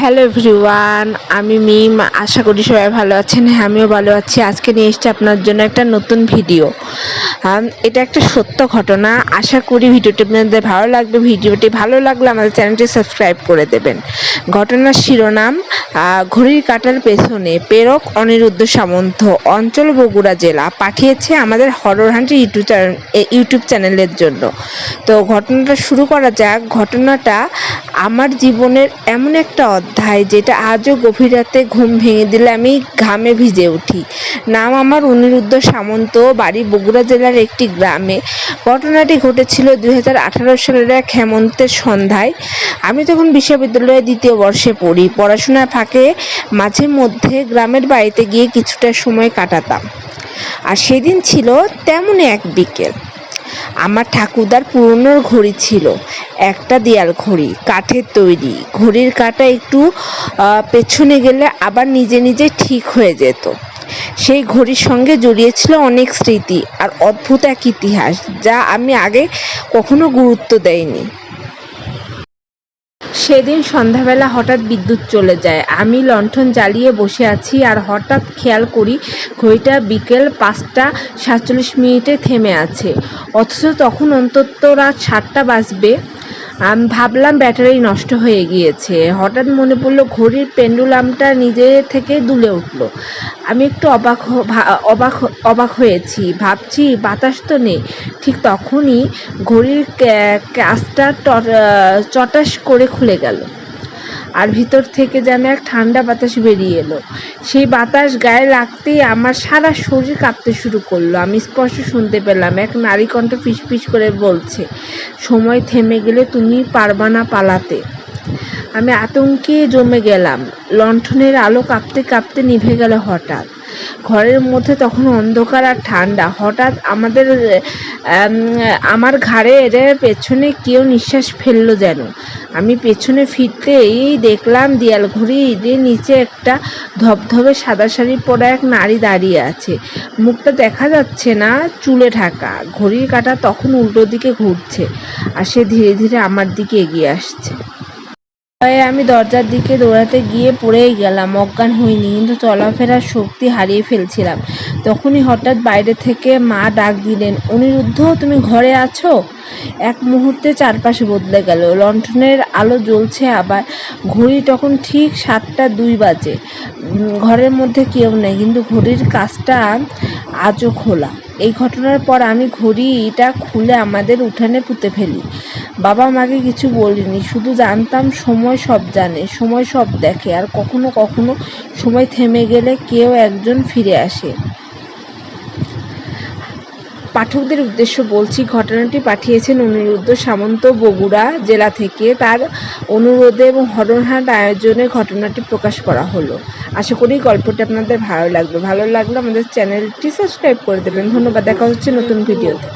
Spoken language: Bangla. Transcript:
হ্যালো এভরিওয়ান আমি মিম, আশা করি সবাই ভালো আছেন। হ্যাঁ আমিও ভালো আছি। আজকে নিয়ে এসেছি আপনার জন্য একটা নতুন ভিডিও। এটা একটা সত্য ঘটনা। আশা করি ভিডিওটি আপনাদের ভালো লাগবে। ভিডিওটি ভালো লাগলে আমাদের চ্যানেলটি সাবস্ক্রাইব করে দেবেন। ঘটনার শিরোনাম ঘড়ির কাটার পেছনে প্রেরক অনিরুদ্ধ সামন্ত, অঞ্চল বগুড়া জেলা পাঠিয়েছে আমাদের হরর হান্টি ইউটিউব চ্যানেল ইউটিউব চ্যানেলের জন্য। তো ঘটনাটা শুরু করা যাক। ঘটনাটা আমার জীবনের এমন একটা অধ্যায় যেটা আজও গভীর রাতে ঘুম ভেঙে দিলে আমি ঘামে ভিজে উঠি। নাম আমার অনিরুদ্ধ সামন্ত, বাড়ি বগুড়া জেলার একটি গ্রামে। ঘটনাটি ঘটেছিল দুই হাজার আঠারো সালের এক হেমন্তের সন্ধ্যায়। আমি তখন বিশ্ববিদ্যালয়ে দ্বিতীয় বর্ষে পড়ি। পড়াশোনার ফাঁকে মাঝে মধ্যে গ্রামের বাড়িতে গিয়ে কিছুটা সময় কাটাতাম। আর সেদিন ছিল তেমনই এক বিকেল। আমার ঠাকুরদার পুরনো ঘড়ি ছিল, একটা দেয়াল ঘড়ি, কাঠের তৈরি। ঘড়ির কাটা একটু পেছনে গেলে আবার নিজে নিজে ঠিক হয়ে যেত। সেই ঘড়ির সঙ্গে জড়িয়েছিল অনেক স্মৃতি আর অদ্ভুত এক ইতিহাস যা আমি আগে কখনো গুরুত্ব দেইনি। সেদিন সন্ধ্যাবেলা হঠাৎ বিদ্যুৎ চলে যায়। আমি লণ্ঠন জ্বালিয়ে বসে আছি আর হঠাৎ খেয়াল করি ঘড়িটা বিকেল পাঁচটা সাতচল্লিশ মিনিটে থেমে আছে। অথচ তখন অন্তত রাত সাতটা বাজবে। ভাবলাম ব্যাটারি নষ্ট হয়ে গিয়েছে। হঠাৎ মনে পড়ল ঘড়ির পেন্ডুলামটা নিজে থেকে দুলে উঠল। আমি একটু অবাক অবাক অবাক হয়েছি। ভাবছি, বাতাস তো নেই। ঠিক তখনই ঘড়ির ক্যা- কাঁচটা ট- চটাস করে খুলে গেল। আর ভিতর থেকে যেন এক ঠান্ডা বাতাস বেরিয়ে এলো। সেই বাতাস গায়ে লাগতেই আমার সারা শরীর কাঁপতে শুরু করল। আমি স্পষ্ট শুনতে পেলাম, এক নারী কণ্ঠ ফিসফিস করে বলছে, সময় থেমে গেলে তুমি পারবা না পালাতে। আমি আতঙ্কে জমে গেলাম। লণ্ঠনের আলো কাঁপতে কাঁপতে নিভে গেল হঠাৎ। ঘরের মধ্যে তখন অন্ধকার আর ঠান্ডা। হঠাৎ আমাদের আম, আমার ঘাড়ের পেছনে কেউ নিঃশ্বাস ফেলল যেন। আমি পেছনে ফিরতেই দেখলাম দেয়াল ঘড়ির নিচে একটা ধবধবে সাদা শাড়ি পরা এক নারী দাঁড়িয়ে আছে। মুখটা দেখা যাচ্ছে না চুলে ঢাকা। ঘড়ির কাঁটা তখন উল্টো দিকে ঘুরছে আর সে ধীরে ধীরে আমার দিকে এগিয়ে আসছে। ভয়ে আমি দরজার দিকে দৌড়াতে গিয়ে পড়েই গেলাম। অজ্ঞান হইনি, কিন্তু চলাফেরার শক্তি হারিয়ে ফেলছিলাম। তখনই হঠাৎ বাইরে থেকে মা ডাক দিলেন, অনিরুদ্ধ, তুমি ঘরে আছো? এক মুহূর্তে চারপাশে বদলে গেল। লণ্ঠনের আলো জ্বলছে আবার। ঘড়ি তখন ঠিক সাতটা দুই বাজে। ঘরের মধ্যে কেউ নেই, কিন্তু ঘড়ির কাজটা আজও খোলা। এই ঘটনার পর আমি ঘড়িটা খুলে আমাদের উঠানে পুঁতে ফেলি। বাবা মাকে কিছু বলিনি, শুধু জানতাম সময় সব জানে, সময় সব দেখে, আর কখনো কখনো সময় থেমে গেলে কেউ একজন ফিরে আসে। পাঠকদের উদ্দেশ্য বলছি, ঘটনাটি পাঠিয়েছেন অনিরুদ্ধ সামন্ত বগুড়া জেলা থেকে। তার অনুরোধে এবং হরণহাট আয়োজনে ঘটনাটি প্রকাশ করা হলো। আশা করি গল্পটি আপনাদের ভালো লাগবে। ভালো লাগলে আমাদের চ্যানেলটি সাবস্ক্রাইব করে দেবেন। ধন্যবাদ। দেখা হচ্ছে নতুন ভিডিওতে।